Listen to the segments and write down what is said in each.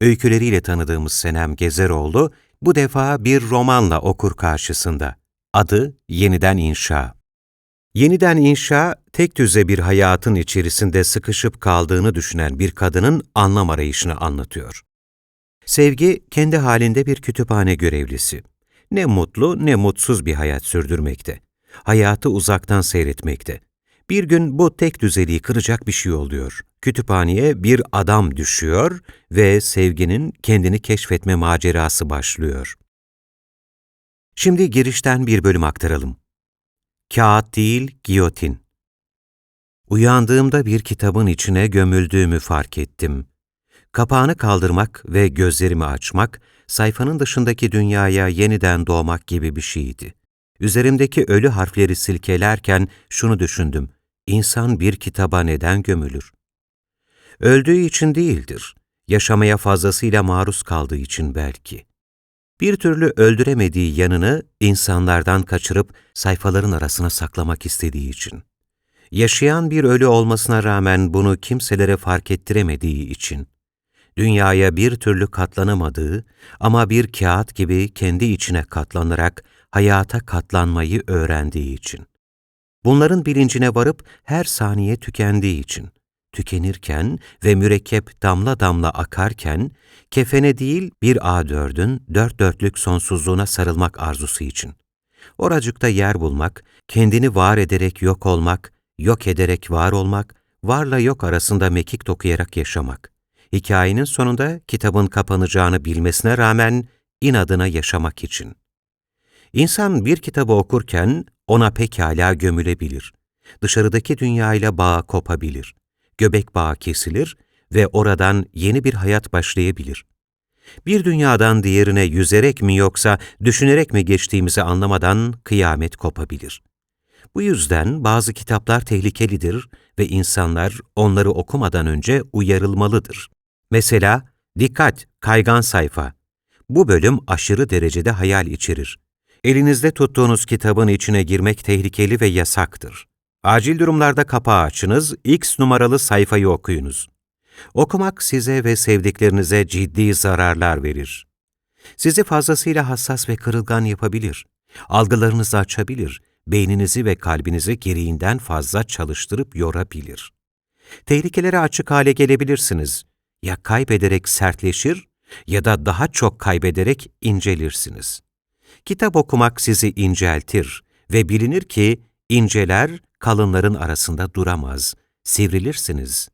Öyküleriyle tanıdığımız Senem Gezeroğlu, bu defa bir romanla okur karşısında. Adı Yeniden İnşa. Yeniden inşa, tek düze bir hayatın içerisinde sıkışıp kaldığını düşünen bir kadının anlam arayışını anlatıyor. Sevgi, kendi halinde bir kütüphane görevlisi. Ne mutlu ne mutsuz bir hayat sürdürmekte. Hayatı uzaktan seyretmekte. Bir gün bu tek düzeliği kıracak bir şey oluyor. Kütüphaneye bir adam düşüyor ve sevginin kendini keşfetme macerası başlıyor. Şimdi girişten bir bölüm aktaralım. Kağıt değil, giyotin. Uyandığımda bir kitabın içine gömüldüğümü fark ettim. Kapağını kaldırmak ve gözlerimi açmak, sayfanın dışındaki dünyaya yeniden doğmak gibi bir şeydi. Üzerimdeki ölü harfleri silkelerken şunu düşündüm. İnsan bir kitaba neden gömülür? Öldüğü için değildir. Yaşamaya fazlasıyla maruz kaldığı için belki. Bir türlü öldüremediği yanını insanlardan kaçırıp sayfaların arasına saklamak istediği için. Yaşayan bir ölü olmasına rağmen bunu kimselere fark ettiremediği için. Dünyaya bir türlü katlanamadığı ama bir kağıt gibi kendi içine katlanarak hayata katlanmayı öğrendiği için. Bunların bilincine varıp her saniye tükendiği için tükenirken ve mürekkep damla damla akarken, kefene değil bir A4'ün dört dörtlük sonsuzluğuna sarılmak arzusu için. Oracıkta yer bulmak, kendini var ederek yok olmak, yok ederek var olmak, varla yok arasında mekik dokuyarak yaşamak. Hikayenin sonunda kitabın kapanacağını bilmesine rağmen inadına yaşamak için. İnsan bir kitabı okurken ona pekala gömülebilir. Dışarıdaki dünyayla bağ kopabilir göbek bağı kesilir ve oradan yeni bir hayat başlayabilir. Bir dünyadan diğerine yüzerek mi yoksa düşünerek mi geçtiğimizi anlamadan kıyamet kopabilir. Bu yüzden bazı kitaplar tehlikelidir ve insanlar onları okumadan önce uyarılmalıdır. Mesela, dikkat, kaygan sayfa. Bu bölüm aşırı derecede hayal içerir. Elinizde tuttuğunuz kitabın içine girmek tehlikeli ve yasaktır. Acil durumlarda kapağı açınız, X numaralı sayfayı okuyunuz. Okumak size ve sevdiklerinize ciddi zararlar verir. Sizi fazlasıyla hassas ve kırılgan yapabilir. Algılarınızı açabilir, beyninizi ve kalbinizi gereğinden fazla çalıştırıp yorabilir. Tehlikelere açık hale gelebilirsiniz. Ya kaybederek sertleşir ya da daha çok kaybederek incelirsiniz. Kitap okumak sizi inceltir ve bilinir ki inceler kalınların arasında duramaz, sivrilirsiniz.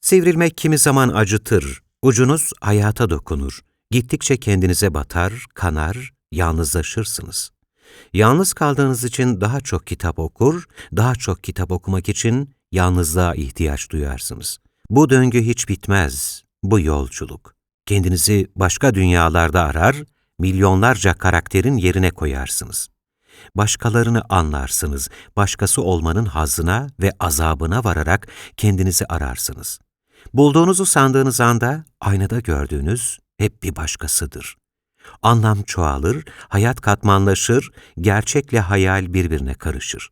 Sivrilmek kimi zaman acıtır, ucunuz hayata dokunur. Gittikçe kendinize batar, kanar, yalnızlaşırsınız. Yalnız kaldığınız için daha çok kitap okur, daha çok kitap okumak için yalnızlığa ihtiyaç duyarsınız. Bu döngü hiç bitmez, bu yolculuk. Kendinizi başka dünyalarda arar, milyonlarca karakterin yerine koyarsınız başkalarını anlarsınız, başkası olmanın hazına ve azabına vararak kendinizi ararsınız. Bulduğunuzu sandığınız anda aynada gördüğünüz hep bir başkasıdır. Anlam çoğalır, hayat katmanlaşır, gerçekle hayal birbirine karışır.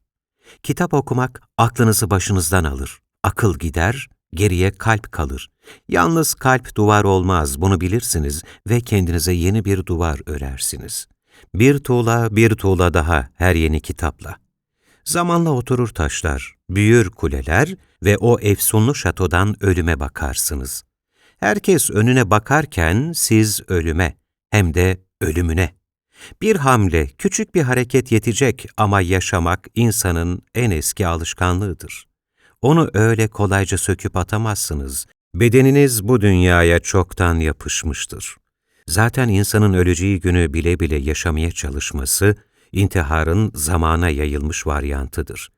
Kitap okumak aklınızı başınızdan alır, akıl gider, geriye kalp kalır. Yalnız kalp duvar olmaz, bunu bilirsiniz ve kendinize yeni bir duvar örersiniz.'' Bir tuğla, bir tuğla daha her yeni kitapla. Zamanla oturur taşlar, büyür kuleler ve o efsunlu şatodan ölüme bakarsınız. Herkes önüne bakarken siz ölüme, hem de ölümüne. Bir hamle, küçük bir hareket yetecek ama yaşamak insanın en eski alışkanlığıdır. Onu öyle kolayca söküp atamazsınız. Bedeniniz bu dünyaya çoktan yapışmıştır. Zaten insanın öleceği günü bile bile yaşamaya çalışması, intiharın zamana yayılmış varyantıdır.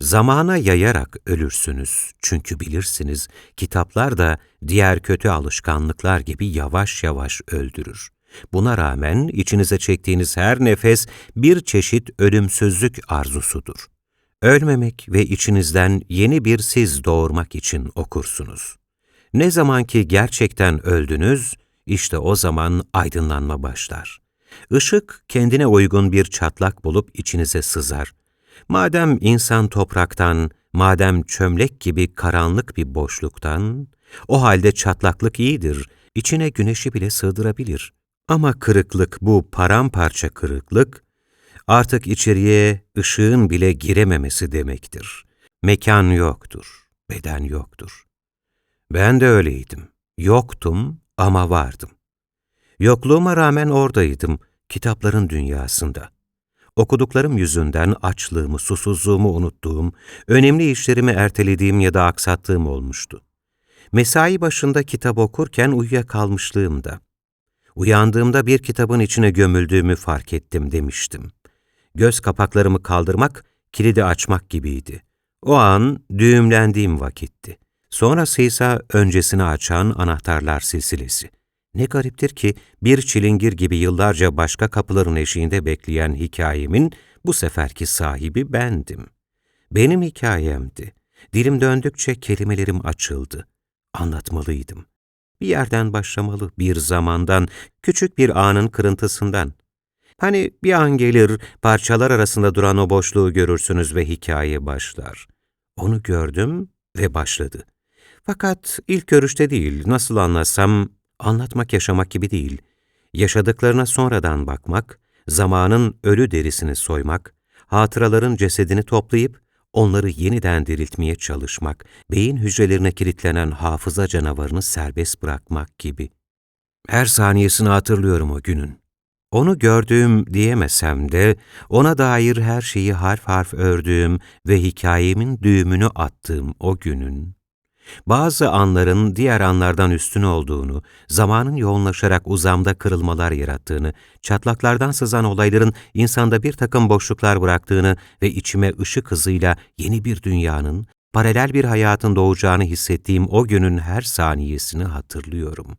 Zamana yayarak ölürsünüz çünkü bilirsiniz kitaplar da diğer kötü alışkanlıklar gibi yavaş yavaş öldürür. Buna rağmen içinize çektiğiniz her nefes bir çeşit ölümsüzlük arzusudur. Ölmemek ve içinizden yeni bir siz doğurmak için okursunuz. Ne zaman ki gerçekten öldünüz, işte o zaman aydınlanma başlar. Işık kendine uygun bir çatlak bulup içinize sızar. Madem insan topraktan, madem çömlek gibi karanlık bir boşluktan, o halde çatlaklık iyidir, içine güneşi bile sığdırabilir. Ama kırıklık, bu paramparça kırıklık, artık içeriye ışığın bile girememesi demektir. Mekan yoktur, beden yoktur. Ben de öyleydim. Yoktum ama vardım. Yokluğuma rağmen oradaydım, kitapların dünyasında. Okuduklarım yüzünden açlığımı, susuzluğumu unuttuğum, önemli işlerimi ertelediğim ya da aksattığım olmuştu. Mesai başında kitap okurken uyuyakalmışlığımda. Uyandığımda bir kitabın içine gömüldüğümü fark ettim demiştim. Göz kapaklarımı kaldırmak, kilidi açmak gibiydi. O an düğümlendiğim vakitti. Sonrası ise öncesini açan anahtarlar silsilesi. Ne gariptir ki bir çilingir gibi yıllarca başka kapıların eşiğinde bekleyen hikayemin bu seferki sahibi bendim. Benim hikayemdi. Dilim döndükçe kelimelerim açıldı. Anlatmalıydım. Bir yerden başlamalı, bir zamandan, küçük bir anın kırıntısından. Hani bir an gelir, parçalar arasında duran o boşluğu görürsünüz ve hikaye başlar. Onu gördüm ve başladı. Fakat ilk görüşte değil, nasıl anlatsam, anlatmak yaşamak gibi değil. Yaşadıklarına sonradan bakmak, zamanın ölü derisini soymak, hatıraların cesedini toplayıp onları yeniden diriltmeye çalışmak, beyin hücrelerine kilitlenen hafıza canavarını serbest bırakmak gibi. Her saniyesini hatırlıyorum o günün. Onu gördüğüm diyemesem de, ona dair her şeyi harf harf ördüğüm ve hikayemin düğümünü attığım o günün, bazı anların diğer anlardan üstün olduğunu, zamanın yoğunlaşarak uzamda kırılmalar yarattığını, çatlaklardan sızan olayların insanda bir takım boşluklar bıraktığını ve içime ışık hızıyla yeni bir dünyanın, paralel bir hayatın doğacağını hissettiğim o günün her saniyesini hatırlıyorum.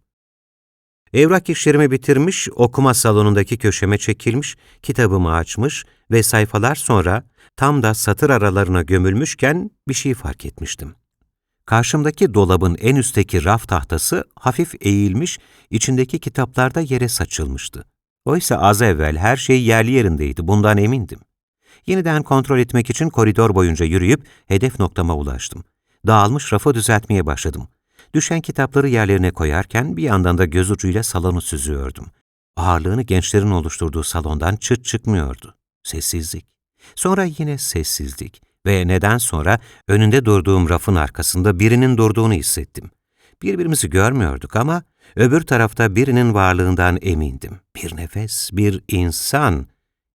Evrak işlerimi bitirmiş, okuma salonundaki köşeme çekilmiş, kitabımı açmış ve sayfalar sonra tam da satır aralarına gömülmüşken bir şey fark etmiştim. Karşımdaki dolabın en üstteki raf tahtası hafif eğilmiş, içindeki kitaplar da yere saçılmıştı. Oysa az evvel her şey yerli yerindeydi, bundan emindim. Yeniden kontrol etmek için koridor boyunca yürüyüp hedef noktama ulaştım. Dağılmış rafı düzeltmeye başladım. Düşen kitapları yerlerine koyarken bir yandan da göz ucuyla salonu süzüyordum. Ağırlığını gençlerin oluşturduğu salondan çıt çıkmıyordu. Sessizlik. Sonra yine sessizlik ve neden sonra önünde durduğum rafın arkasında birinin durduğunu hissettim. Birbirimizi görmüyorduk ama öbür tarafta birinin varlığından emindim. Bir nefes, bir insan.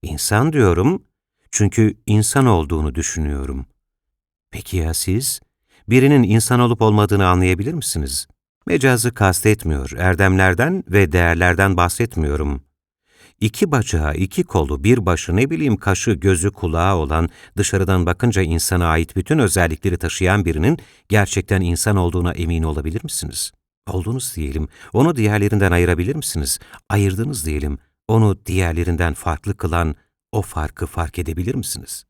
İnsan diyorum çünkü insan olduğunu düşünüyorum. Peki ya siz? Birinin insan olup olmadığını anlayabilir misiniz? Mecazı kastetmiyor, erdemlerden ve değerlerden bahsetmiyorum iki bacağı, iki kolu, bir başı, ne bileyim kaşı, gözü, kulağı olan, dışarıdan bakınca insana ait bütün özellikleri taşıyan birinin gerçekten insan olduğuna emin olabilir misiniz? Oldunuz diyelim, onu diğerlerinden ayırabilir misiniz? Ayırdınız diyelim, onu diğerlerinden farklı kılan o farkı fark edebilir misiniz?